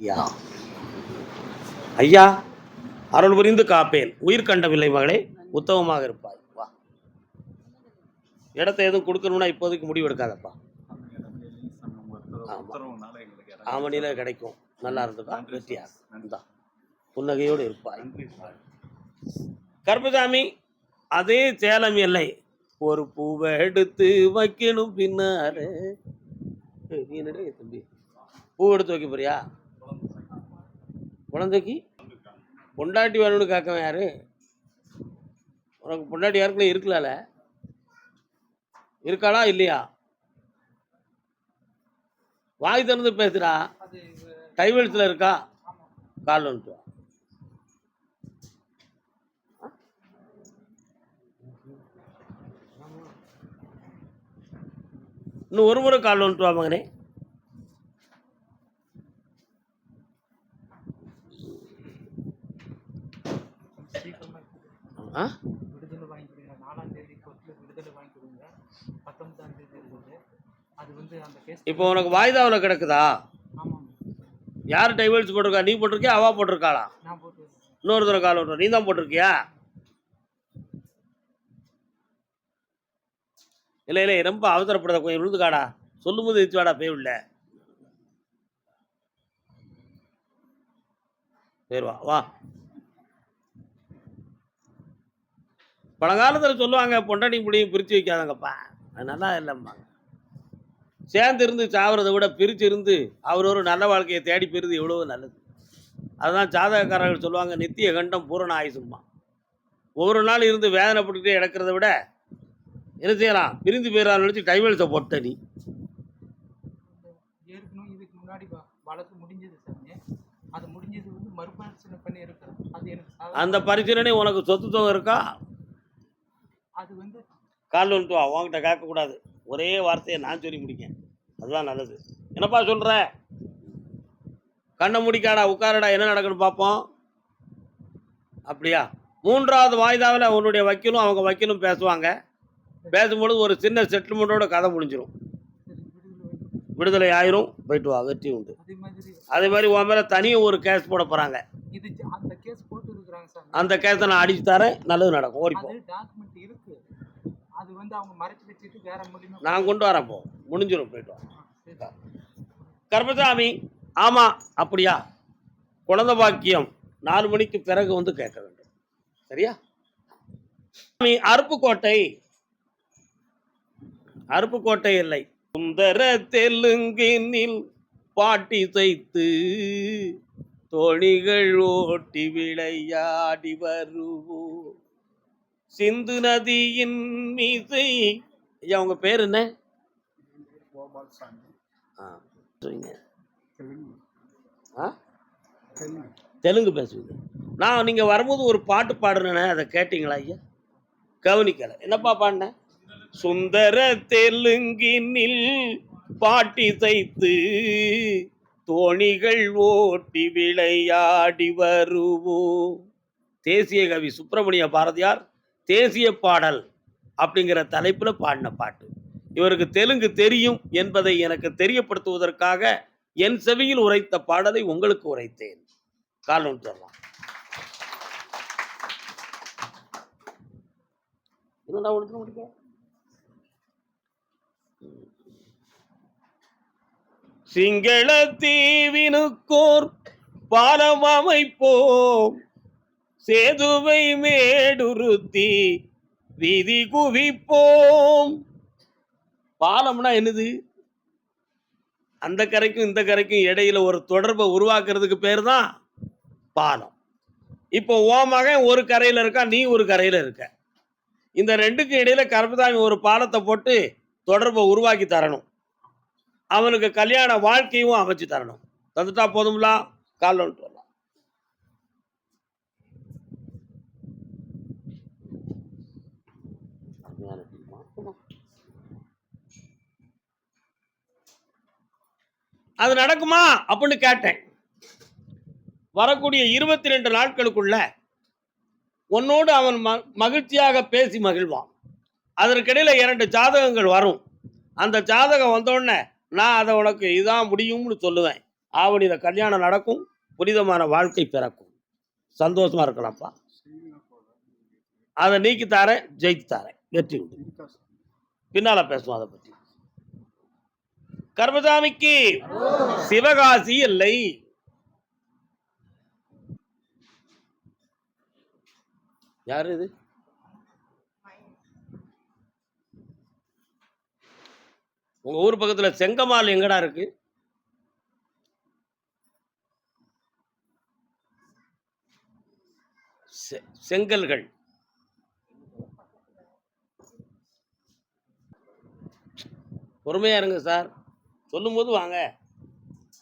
ஐயா ஐயா அருள் புரிந்து காப்பேன். உயிர் கண்டவில்லை மகளே உத்தமமாக இருப்பாய். வா. இடத்த எதுவும் கொடுக்கணும்னா இப்போதைக்கு முடிவு எடுக்காதப்பா. ஆமா. ஆமணியில கிடைக்கும். நல்லா இருந்துக்கா வெற்றியா இந்தா. புன்னகையோடு இருப்பாய். கருப்பசாமி அதே சேலம் எல்லை. ஒரு பூவை எடுத்து வைக்கணும் பின்னாரு நீ என்னடே தம்பி? பூ எடுத்து வைக்க போறியா? குழந்தைக்கு பொண்டாட்டி வேணும்னு கேட்கவன் யாரு? உனக்கு பொண்டாட்டி யாருக்குள்ள இருக்கலால? இருக்காளா இல்லையா? வாய் திறந்து பேசுடா. கைவெழுத்துல இருக்கா? கால் வந்துட்டு வா. இன்னும் ஒரு முறை கால் வந்துட்டு வா மகனே. ஆ? விடுதலை வாங்கி கொடுங்க. நாலாம் தேதி கோர்ட்டில் விடுதலை வாங்கி கொடுங்க. பத்தொன்பதாம் தேதி இருக்குது அது வந்து அந்த கேஸ் இப்போ உனக்கு வாய்தாவில் கிடக்குதா? ஆமாம். யார் டைவர்ஸ் போட்டிருக்கா? நீ போட்டிருக்கியா? அவா போட்டிருக்காளா? நான் போட்டு இன்னொரு தடவை கால் விட்ற நீ தான் போட்டிருக்கியா? இல்லை இல்லை ரொம்ப அவசரப்படாத. கொஞ்சம் விழுந்துக்காடா. சொல்லும் போது எச்சு வாடா பேய் உள்ள. சரி வா வா. பழங்காலத்தில் சொல்லுவாங்க பொண்டாட்டி முடியும் பிரித்து வைக்காதங்கப்பா. அது நல்லா இல்லைம்பாங்க சேர்ந்து இருந்து சாவறதை விட பிரித்து இருந்து அவர் ஒரு நல்ல வாழ்க்கையை தேடி பெறுது எவ்வளோ நல்லது. அதுதான் ஜாதகக்காரர்கள் சொல்லுவாங்க நித்திய கண்டம் பூரண ஆயுசும்மா. ஒவ்வொரு நாள் இருந்து வேதனைப்பட்டுக்கிட்டே இழக்கிறத விட என்ன செய்யலாம்? பிரிந்து போயிடலாம் நினச்சி டைவல்ஸை போட்ட நீ. இதுக்கு முன்னாடி வழக்கு முடிஞ்சது அது முடிஞ்சது வந்து மறுபரிசீலனை பண்ணி இருக்கிறேன் அது எனக்கு சாதா- அந்த பரிசீலனை உனக்கு சொத்து தொகை இருக்கா? அது வந்து கால் வந்துட்டு வா உன்கிட்ட கேட்கக்கூடாது. ஒரே வார்த்தையை நான் சொல்லி முடிக்கேன். அதுதான் நல்லது. என்னப்பா சொல்கிற கண்ணை முடிக்காடா உட்காரடா என்ன நடக்குன்னு பார்ப்போம். அப்படியா? மூன்றாவது வாய்தாவில் உன்னுடைய வக்கீலும் அவங்க வக்கீலும் பேசுவாங்க. பேசும்பொழுது ஒரு சின்ன செட்டில்மெண்ட்டோட கதை முடிஞ்சிடும் விடுதலை ஆயிரும் போயிட்டு வா வெற்றி உண்டு. அதே மாதிரி உன் மேலே தனியும் ஒரு கேஸ் போட போகிறாங்க அந்த கேஸ் நான் அடிச்சு தரேன். நல்லது நடக்கும். ஓடிப்போ அது டாக்குமெண்ட் இருக்கு அது வந்து அவங்க மறைச்சு வச்சுட்டு வேற மூலியமா நான் கொண்டு வரேன் போ. முடிஞ்சிடும் போயிட்டு வா. கர்மசாமி ஆமாம் அப்படியா? குழந்தை பாக்கியம் நாலு மணிக்கு பிறகு வந்து கேட்க வேண்டும். சரியா? அருப்புக்கோட்டை. அருப்புக்கோட்டை இல்லை. சுந்தர தெலுங்கினில் பாட்டி தைத்து தோணிகள் ஓட்டி விளையாடி வருவோம். சிந்து நதியின் மீசை. ஐயா உங்க பேர் என்ன? ஆ சொல்லுங்க. ஆ? தெலுங்கு. பேசுவீங்க. நான் நீங்கள் வரும்போது ஒரு பாட்டு பாடுறேனே அதை கேட்டிங்களா ஐயா? கவனிக்கலை. என்னப்பா பாடினேன் சுந்தர தெலுங்கினில் பாட்டி தைத்து தோணிகள் ஓட்டி விளையாடி வருவோம். தேசிய கவி சுப்பிரமணிய பாரதியார் தேசிய பாடல் அப்படிங்கிற தலைப்பில் பாடின பாட்டு. இவருக்கு தெலுங்கு தெரியும் என்பதை எனக்கு தெரியப்படுத்துவதற்காக என் செவியில் உரைத்த பாடலை உங்களுக்கு உரைத்தேன். கால் சொல்லலாம் தரலாம் என்னடா முடிக்க சிங்கள தீவினுக்கோர் பாலம் அமைப்போம் சேதுவை மேடுருத்தி விதி குவிப்போம். பாலம்னா என்னது? அந்த கரைக்கும் இந்த கரைக்கும் இடையில ஒரு தொடர்பை உருவாக்குறதுக்கு பேர் தான் பாலம். இப்போ ஓ மகன் ஒரு கரையில் இருக்கா? நீ ஒரு கரையில் இருக்க. இந்த ரெண்டுக்கு இடையில கருப்பசாமி ஒரு பாலத்தை போட்டு தொடர்பை உருவாக்கி தரணும். அவனுக்கு கல்யாண வாழ்க்கையும் அமைச்சு தரணும். தந்துட்டா போதும்லா? கால் வந்துட்டு வரலாம் அருமையான டீமா. அது நடக்குமா? அப்படின்னு கேட்டேன். வரக்கூடிய இருபத்தி ரெண்டு நாட்களுக்குள்ள உன்னோடு அவன் ம மகிழ்ச்சியாக பேசி மகிழ்வான். அதற்கிடையில் இரண்டு ஜாதகங்கள் வரும். அந்த ஜாதகம் வந்தோடனே நான் அதை உனக்கு இதான் முடியும்னு சொல்லுவேன். ஆவணியில கல்யாணம் நடக்கும் புனிதமான வாழ்க்கை பிறக்கும். சந்தோஷமா இருக்கலாம்ப்பா. அதை நீக்கி தாரேன் ஜெயித்து தாரேன் வெற்றி உண்டு. பின்னால் பேசுவோம் அதை பற்றி கர்மசாமிக்கு. சிவகாசி இல்லை. யாரு இது? உங்க ஊர் பக்கத்துல செங்கமால் எங்கடா இருக்கு? செ- செங்கல்கள். பொறுமையா இருங்க சார். சொல்லும்போது வாங்க.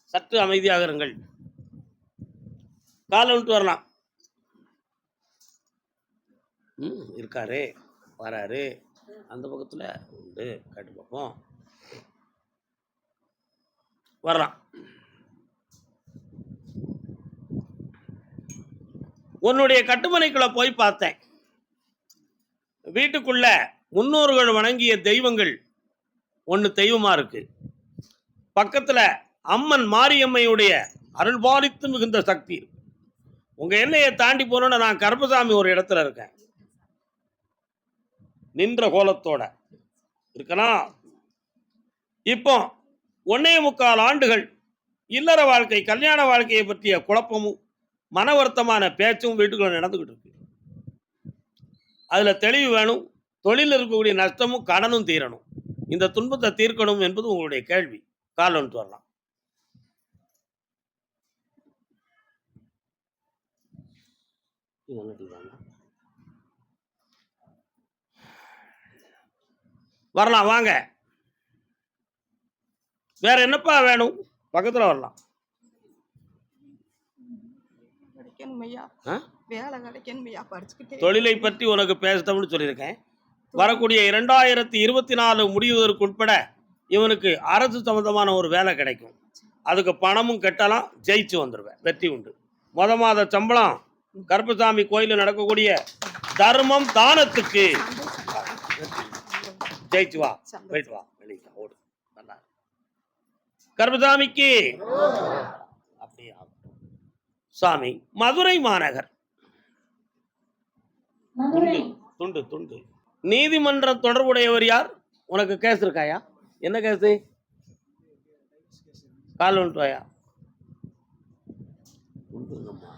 சற்று அமைதியாக இருங்கள். காலை விட்டு வரலாம். ம் இருக்காரு. வராரு. அந்த பக்கத்தில் உண்டு. கேட்டு பார்ப்போம் வரலாம். உன்னுடைய கட்டுமனைக்குள்ள போய் பார்த்தேன். வீட்டுக்குள்ள முன்னோர்கள் வணங்கிய தெய்வங்கள் ஒன்று தெய்வமா இருக்குது பக்கத்தில் அம்மன் மாரியம்மையுடைய அருள்பாலித்து மிகுந்த சக்தி உங்கள் உங்க எல்லையை தாண்டி போனோன்னு நான் கருப்பசாமி ஒரு இடத்துல இருக்கேன். நின்ற கோலத்தோட இருக்கனா? இப்போ ஒன்னே முக்கால் ஆண்டுகள் இல்லற வாழ்க்கை கல்யாண வாழ்க்கையை பற்றிய குழப்பமும் மன வருத்தமான பேச்சும் வீட்டுக்குள்ள நடந்துக்கிட்டு இருக்கு. அதுல தெளிவு வேணும் தொழில் இருக்கக்கூடிய நஷ்டமும் கடனும் தீரணும். இந்த துன்பத்தை தீர்க்கணும் என்பது உங்களுடைய கேள்வி. கால் வந்துட்டு வரலாம்? வரலாம் வாங்க. வேற என்னப்பா வேணும்? பக்கத்துல வரலாம். தொழிலை பற்றி உனக்கு பேசணும்னு சொல்லியிருக்கேன். வரக்கூடிய இரண்டாயிரத்தி இருபத்தி நாலு முடிவதற்கு உட்பட இவனுக்கு அரசு சம்பந்தமான ஒரு வேலை கிடைக்கும். அதுக்கு பணமும் கட்டலாம் ஜெயிச்சு வந்துடுவேன் வெற்றி உண்டு. மொத மாத சம்பளம் கருப்பசாமி கோயிலில் நடக்கக்கூடிய தர்மம் தானத்துக்கு. ஜெயிச்சு வா போயிட்டு வா வெளியே ஓடு. நல்லா. கருப்பசாமிக்கு அப்படியே. சாமி மதுரை மாநகர். துண்டு துண்டு துண்டு. நீதிமன்றம் தொடர்புடையவர் யார்? உனக்கு கேஸ் இருக்காயா? என்ன கேஸ் கால் வந்துட்டு வாயா துண்டுங்கம்மா.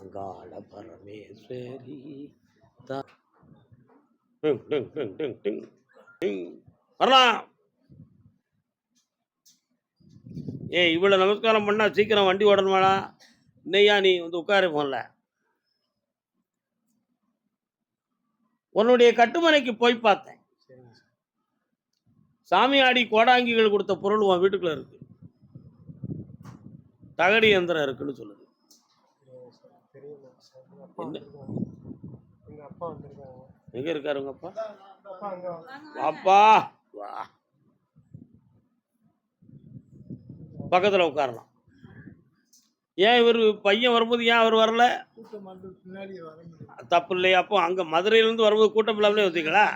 அங்காள பரமேஸ்வரி. வரலாம் ஏய் இவ்வளோ நமஸ்காரம் பண்ணா சீக்கிரம் வண்டி ஓடணுமாடா. இன்னையா நீ வந்து உட்காரு போன்ல. உன்னுடைய கட்டுமனைக்கு போய் பார்த்தேன். சாமியாடி கோடாங்கிகள் கொடுத்த பொருள் உன் வீட்டுக்குள்ள இருக்கு. தகடி எந்திரம் இருக்குன்னு சொல்லுது? எங்க இருக்காரு உங்க அப்பா? அப்பா வா. பக்கத்துல உட்காரலாம். ஏன் இவர் பையன் வரும்போது ஏன் அவர் வரல? தப்பு இல்லையா அப்போ அங்க மதுரையிலேருந்து வரும்போது கூட்டம் இல்லாமலே வந்தீங்களா?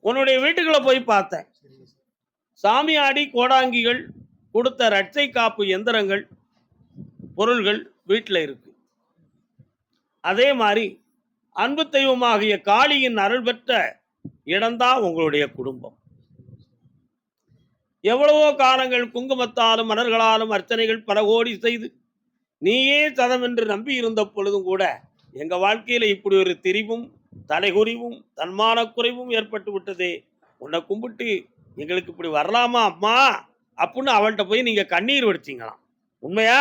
உன்னுடைய வீட்டுக்களை போய் பார்த்தேன். சாமியாடி கோடாங்கிகள் கொடுத்த ரட்சை காப்பு எந்திரங்கள் பொருள்கள் வீட்டில் இருக்கு. அதே மாதிரி அன்பு தெய்வமாகிய காளியின் அருள் பெற்ற இடம்தான் உங்களுடைய குடும்பம். எவ்வளவோ காலங்கள் குங்குமத்தாலும் மலர்களாலும் அர்ச்சனைகள் பல கோடி செய்து நீயே சதம் என்று நம்பி இருந்த பொழுதும் கூட எங்க வாழ்க்கையில இப்படி ஒரு திரிவும் தலைகுறிவும் தன்மானக் குறைவும் ஏற்பட்டு விட்டதே. உன்னை கும்பிட்டு எங்களுக்கு இப்படி வரலாமா அம்மா? அப்படின்னு அவள்கிட்ட போய் நீங்க கண்ணீர் வடிச்சீங்களாம். உண்மையா?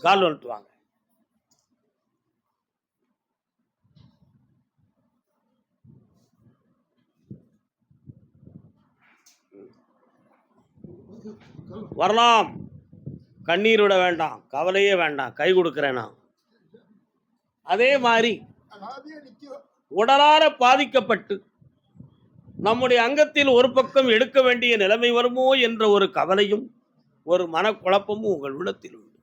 கால் வந்துட்டு வாங்க. வரலாம். கண்ணீர் விட வேண்டாம். கவலையே வேண்டாம். கை கொடுக்குறேன் நான். அதே மாதிரி அனாதையா உடலார பாதிக்கப்பட்டு நம்முடைய அங்கத்தில் ஒரு பக்கம் எடுக்க வேண்டிய நிலைமை வருமோ என்ற ஒரு கவலையும் ஒரு மனக்குழப்பமும் உங்கள் உள்ளத்தில் உண்டு.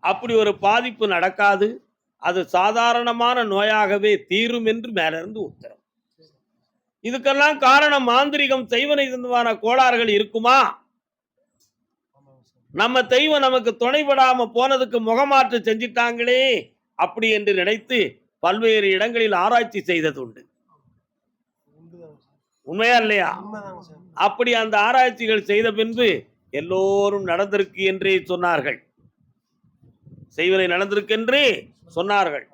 அப்படி ஒரு பாதிப்பு நடக்காது. அது சாதாரணமான நோயாகவே தீரும் என்று மேலிருந்து உத்தரவு இதுக்கெல்லாம் காரணம் மாந்திரிகம் தெய்வனை தந்துவான கோளாறுகள் இருக்குமா? நம்ம தெய்வம் நமக்கு துணைபடாம போனதுக்கு முகமாற்று செஞ்சிட்டாங்களே அப்படி என்று நினைத்து பல்வேறு இடங்களில் ஆராய்ச்சி செய்தது உண்டு உண்மையா இல்லையா? அப்படி அந்த ஆராய்ச்சிகள் செய்த பின்பு எல்லோரும் நடந்திருக்கு என்றே சொன்னார்கள். செய்வனை நடந்திருக்கு என்றே சொன்னார்கள்.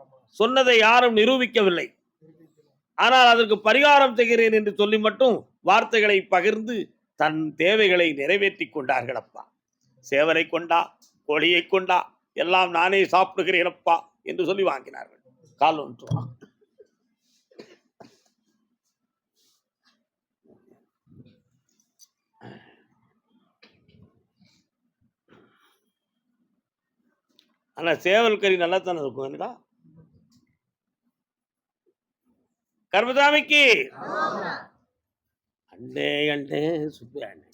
சொன்னதை யாரும் நிரூபிக்கவில்லை. ஆனால் அதற்கு பரிகாரம் செய்கிறேன் என்று சொல்லி மட்டும் வார்த்தைகளை பகிர்ந்து தன் தேவைகளை நிறைவேற்றிக் கொண்டார்கள் அப்பா சேவரை கொண்டா கோழியை கொண்டா எல்லாம் நானே சாப்பிடுகிறேன் அப்பா என்று சொல்லி வாங்கினார்கள். கால் ஒன்று. ஆனால் சேவல் கறி நல்லா தானே இருக்கும் என்னடா? கர்மசாமிக்கு அண்டே அண்டே சுப்பி அண்டே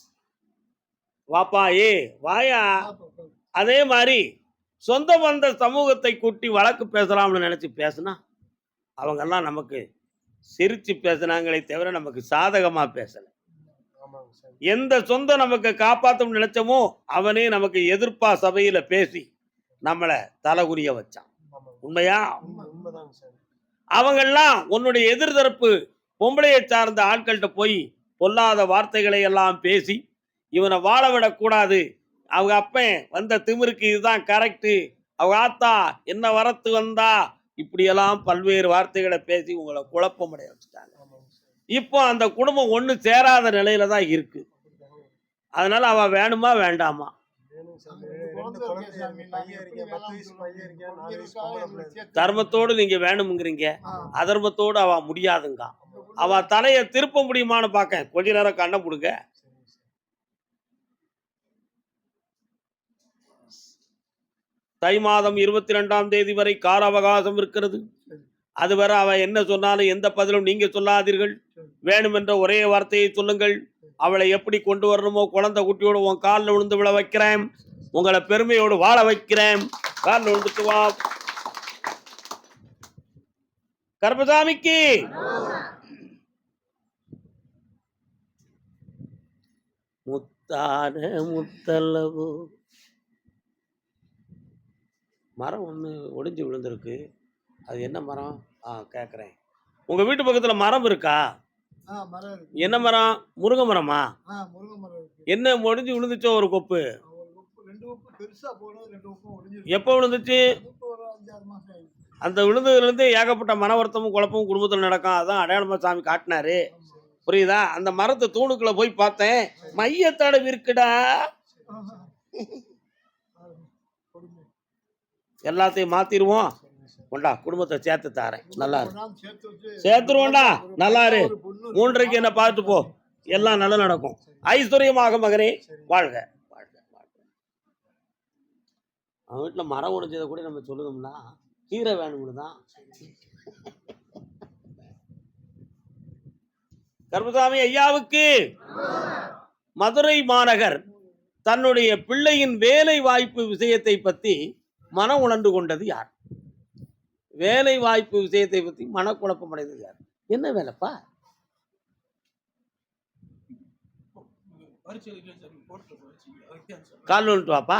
வாப்பா ஏ வாயா. அதே மாதிரி சொந்த பந்த சமூகத்தை கூட்டி வழக்கு பேசலாம்னு நினைச்சு பேசுனா அவங்கெல்லாம் நமக்கு சிரிச்சு பேசுனாங்களே தவிர நமக்கு சாதகமா பேசல. எந்த சொந்தம் நமக்கு காப்பாற்றும் நினைச்சோமோ அவனே நமக்கு எதிர்ப்பா சபையில பேசி நம்மளை தலைகுனிய வச்சான். உண்மையா? அவங்கெல்லாம் உன்னுடைய எதிர்தரப்பு பொம்பளையை சார்ந்த ஆட்கள்கிட்ட போய் பொல்லாத வார்த்தைகளை எல்லாம் பேசி இவனை வாழ விடக்கூடாது. அவங்க அப்பன் வந்த திமிருக்கு இதுதான் கரெக்டு அவங்க ஆத்தா என்ன வரத்து வந்தா? இப்படியெல்லாம் பல்வேறு வார்த்தைகளை பேசி உங்களை குழப்பமடைய வச்சுட்டாங்க. இப்போ அந்த குடும்பம் ஒன்று சேராத நிலையில தான் இருக்கு. அதனால அவ வேணுமா வேண்டாமா? தர்மத்தோடு நீங்க வேணுங்கிறீங்க. அதர்மத்தோடு அவ முடியாதுங்க. அவ தலையை திருப்ப முடியுமான்னு பார்க்க கொஞ்ச நேரம் கண்ணை சார் தை மாதம் இருபத்தி ரெண்டாம் தேதி வரை கால அவகாசம் இருக்கிறது. அதுவரை அவ என்ன சொன்னாலும் எந்த பதிலும் நீங்க சொல்லாதீர்கள். வேணுமென்ற ஒரே வார்த்தையை சொல்லுங்கள். அவளை எப்படி கொண்டு வரணுமோ குழந்தை குட்டியோடு உன் காலில் விழுந்து விழ வைக்கிறேன். உங்களை பெருமையோடு வாழ வைக்கிறேன். காலில் விழுந்துட்டு வா. கர்பசாமிக்கு முத்தான முத்தளவு. மரம் ஒன்று ஒடிஞ்சு விழுந்திருக்கு. அது என்ன மரம்? ஆ கேட்குறேன் உங்கள் வீட்டு பக்கத்தில் மரம் இருக்கா? என்ன மரம்? முருங்கை மரமா. என்ன ஒடிஞ்சு விழுந்துச்சோ ஒரு கொப்பு. எப்போ விழுந்துச்சு. அந்த விழுந்ததுலேருந்து ஏகப்பட்ட மன வருத்தமும் குழப்பமும் குடும்பத்தில் நடக்கும். அதான் அடையாளமா சாமி காட்டினாரு. புரியுதா? அந்த மரத்து தூணுக்குள்ள போய் பார்த்தேன். மையத்தோட இருக்குடா. எல்லாத்தையும் சார் கொண்டா குடும்பத்தை சேர்த்து தாரேன். நல்லா இரு. ஒரு நாள் சேர்த்து வச்சு சேர்த்துருவோம்டா ஒரு நல்லா இரு. மூன்றைக்கு என்ன பார்த்துட்டு போ. எல்லாம் நல்லா நடக்கும். ஐஸ்வர்யமாக மகனே வாழ்க வாழ்க வாழ்க. அவன் வீட்டில் மரம் உடைஞ்சதை கூட நம்ம சொல்லணும்னா கீரை வேணும்னு தான். கர்மசாமி ஐயாவுக்கு மதுரை மாநகர் தன்னுடைய பிள்ளையின் வேலை வாய்ப்பு விஷயத்தை பற்றி மனம் உணர்ந்து கொண்டது யார்? வேலை வாய்ப்பு விஷயத்தை பற்றி மனக்குழப்பம் அடைந்தது யார் என்ன வேலைப்பா? கால் வந்துட்டு வாப்பா.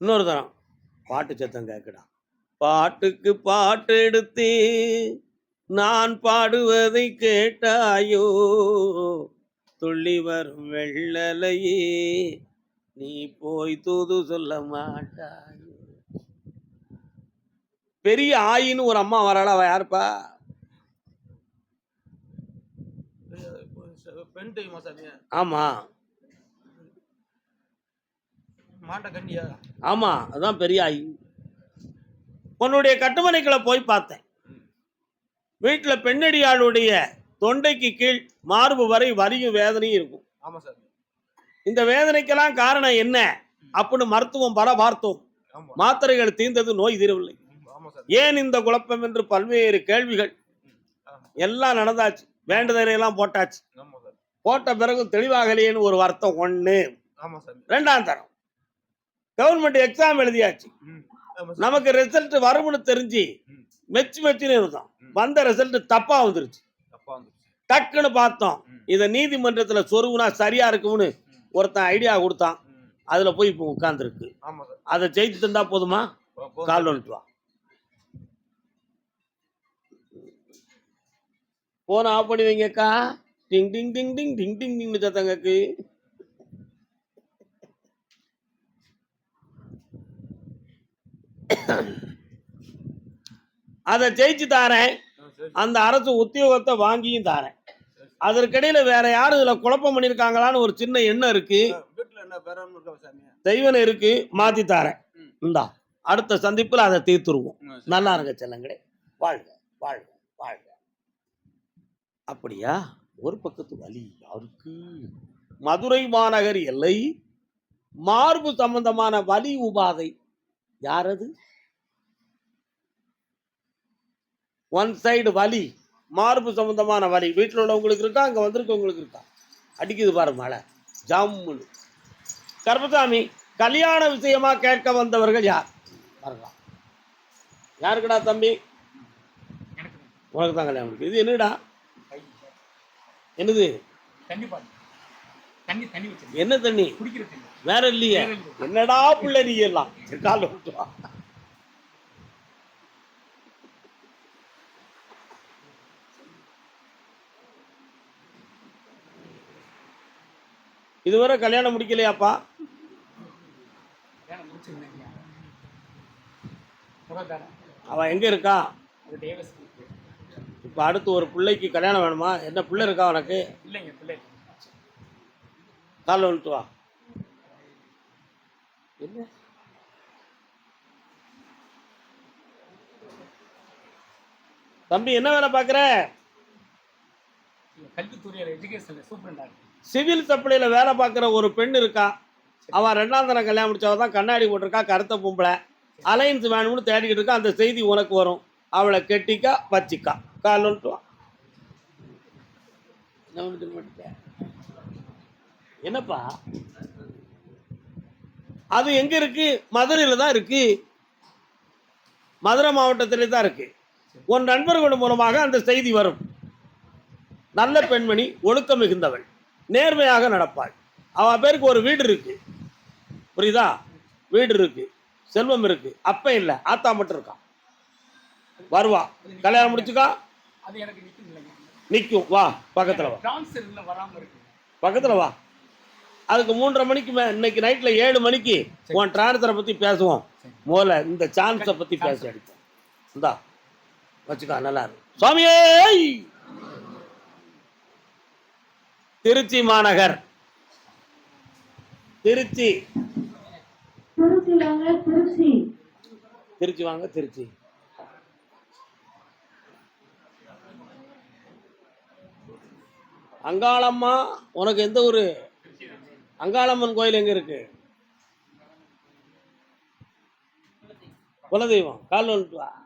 இன்னொரு தரம். பாட்டு சத்தம் கேட்கடா பாட்டுக்கு பாட்டு எடுத்து நான் பாடுவதை கேட்டாயோ? துள்ளி வரும் வெள்ளலையே. நீ போய் தூது சொல்ல மாட்டாயோ. பெரிய ஆயின்னு ஒரு அம்மா வராளா அவ யாருப்பா? ஆமா. ஆமா அதான் பெரிய ஆயி. உன்னுடைய கட்டுமனைக்குள்ள போய் பார்த்தேன். வீட்டுல பெண்ணடியாளுடைய தொண்டைக்கு கீழ் மார்பு வரை வலியும் வேதனையும் இருக்கும். ஆமா சார் இந்த வேதனைக்கெல்லாம் காரணம் என்ன? அப்படின்னு மருத்துவம் பல பார்த்தோம். மாத்திரைகள் தீர்ந்தது நோய் தீரவில்லை. ஏன் இந்த குழப்பம் என்று பல்வேறு கேள்விகள். எல்லாம் நடந்தாச்சு. வேண்டுதலையெல்லாம் போட்டாச்சு. போட்ட பிறகு தெளிவாகலையேன்னு ஒரு வருத்தம் ஒண்ணு. ரெண்டாம் தரம். கவர்மெண்ட் எக்ஸாம் எழுதியாச்சு. நமக்கு ரிசல்ட் வரும்னு தெரிஞ்சு. மெச்சு மெச்சுன்னு இருந்தோம். வந்த ரிசல்ட் தப்பா வந்துருச்சு. டக்குன்னு பார்த்தோம். இதை நீதிமன்றத்துல சொருகுனா சரியா இருக்கும்னு ஒருத்தன் ஐடியா கொடுத்தான். அதுல போய் இப்போ சார். அதை ஜெயிச்சு தந்தா போதுமா? கால். வந்துட்டு போன ஆஃப் பண்ணி வைங்கக்கா. டிங் டிங் டிங் டிங் டிங் டிங் டிங்னு சத்தங்கக்கு அதை ஜெயிச்சு தாரேன். அந்த அரசு உத்தியோகத்தை வாங்கியும் தாரேன். அதற்கிடையில வேற யாரும் இதுல குழப்பம் பண்ணிருக்காங்களான்னு ஒரு சின்ன எண்ணம் இருக்கு. தெய்வனை இருக்கு மாத்தி தாரேன். இந்தா அடுத்த சந்திப்புல அதை தீர்த்துருவோம். நல்லா இருங்க செல்லங்களே. வாழ்க வாழ்க வாழ்க. அப்படியா? ஒரு பக்கத்து வலி யாருக்கு? மதுரை மாநகர் எல்லை மார்பு சம்பந்தமான வலி உபாதை. யாரது ஒன் சைடு வலி. மார்பு சம்பந்தமான வலி. வீட்டில் உள்ளவங்களுக்கு இருக்கா அங்கே வந்திருக்கவங்களுக்கு இருக்கா? அடிக்குது பாரு மழை. ஜம்முன்னு. கருப்பசாமி கல்யாண விஷயமா கேட்க வந்தவர்கள் யார்? வரலாம் யாருக்குடா தம்பி? உனக்கு தான் கல்யாணம் இருக்கு. இது என்னடா? என்னது? தண்ணி தண்ணி என்ன தண்ணி? வேற இல்லையே. என்னடா பிள்ளை நீ எல்லாம்? சரி, கால்ல இதுவரை கல்யாணம் முடிக்கலையாப்பா? அவன் எங்க இருக்கா. இப்போ அடுத்து ஒரு பிள்ளைக்கு கல்யாணம் வேணுமா? என்ன பிள்ளை இருக்கா உனக்கு? இல்லைங்க பிள்ளை காலில் வா. என்ன? தம்பி என்ன வேலை பார்க்குற? கல்வித்துறையில் எஜுகேஷனில் சூப்பரண்டா இருக்கு சிவில் சப்ளையில் வேலை பார்க்குற ஒரு பெண் இருக்கா? அவன் ரெண்டாம் தரம் கல்யாணம் முடிச்சவ தான் கண்ணாடி போட்டிருக்கா கருத்த பொம்பளை. அலையன்ஸ் வேணும்னு தேடிக்கிட்டு இருக்கா அந்த செய்தி உனக்கு வரும். அவளை கெட்டிக்கா வச்சிக்கா கால் என்னப்பா? அது எங்க இருக்கு? மதுரையில தான் இருக்கு. மதுரை மாவட்டத்திலே தான் இருக்கு. உன் நண்பர்கள் மூலமாக அந்த செய்தி வரும். நல்ல பெண்மணி ஒழுக்கம் மிகுந்தவள். நேர்மையாக நடப்பாள். அவ பேருக்கு ஒரு வீடு இருக்கு. புரியுதா? வீடு இருக்கு. செல்வம் இருக்கு. அப்ப இல்ல. ஆத்தா மட்டும் இருக்கா? வருவா. கல்யாணம் முடிச்சுக்கா? நிற்கும் வா பக்கத்துல வா. பக்கத்துல வா. அதுக்கு மூன்றரை மணிக்கு இன்னைக்கு நைட்ல ஏழு மணிக்கு உன் டிரான்ஸ்ஃபரை பத்தி பேசுவோம். முதல்ல இந்த சான்ஸை பத்தி பேச அடிப்போம் இந்தா வச்சுக்கா நல்லா இருக்கு. சுவாமியே திருச்சி மாநகர். திருச்சி. திருச்சி வாங்க திருச்சி. திருச்சி வாங்க திருச்சி. அங்காளம்மா உனக்கு எந்த ஊரு? அங்காளம்மன் கோயில் எங்க இருக்கு? குலதெய்வம். கால் வந்துட்டு வா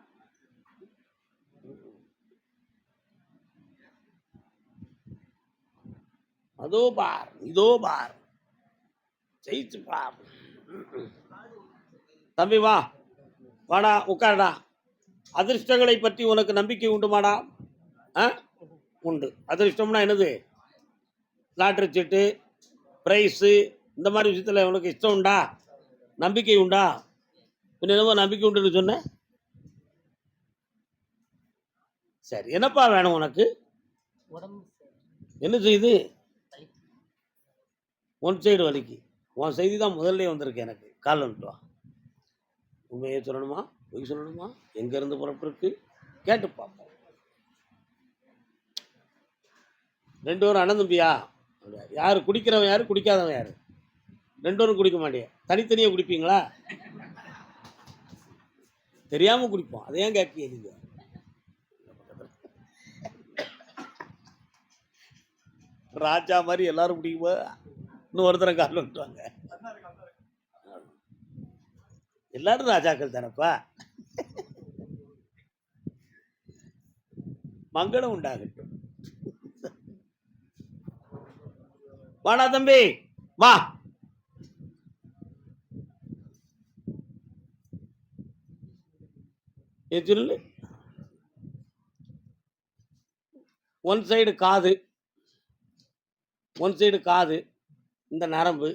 அதோ பார் இதோ பார். ஜெயிச்சு பார் தம்பி வா. வாடா உட்காருடா. அதிர்ஷ்டங்களை பற்றி உனக்கு நம்பிக்கை உண்டுமாடா? ஆ? உண்டு. அதிர்ஷ்டம்னா என்னது? லாட்ரி சீட்டு ப்ரைஸு இந்த மாதிரி விஷயத்தில் உனக்கு இஷ்டம் உண்டா? நம்பிக்கை உண்டா? பின்ன என்னமோ நம்பிக்கை உண்டுன்னு சொன்ன? சரி என்னப்பா வேணும் உனக்கு? என்ன செய்யுது ஒன் சைடு வலிக்கு. உன் செய்தி தான் முதல்ல வந்திருக்கு எனக்கு. கால் வந்துட்டுவா உண்மையை சொல்லணுமா? பொய் சொல்லணுமா? எங்கேருந்து புறப்பட்டுருக்கு கேட்டு பார்ப்போம். ரெண்டு பேரும் அண்ணன் தம்பியா? குடிக்கிறவன் யார்? குடிக்காதவன் யார்? ரெண்டு பேரும் குடிக்க மாட்டியா? தனித்தனியாக குடிப்பீங்களா? தெரியாமல் குடிப்போம். அதை ஏன் கேட்க நீங்க? ராஜா மாதிரி எல்லாரும் குடிக்கும்போது இன்னும் ஒருத்தரை கால் வந்துட்டாங்க. எல்லாரும் ராஜாக்கள் தானப்பா? மங்களம் உண்டாகட்டும். வாடா தம்பி வா. சொல்லு ஒன் சைடு காது. ஒன் சைடு காது. இந்த நரம்பு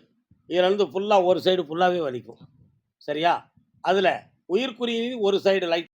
இதுலேருந்து ஃபுல்லாக ஒரு சைடு ஃபுல்லாகவே வலிக்கும். சரியா? அதில் உயிர்க்குறியின் ஒரு சைடு லைட்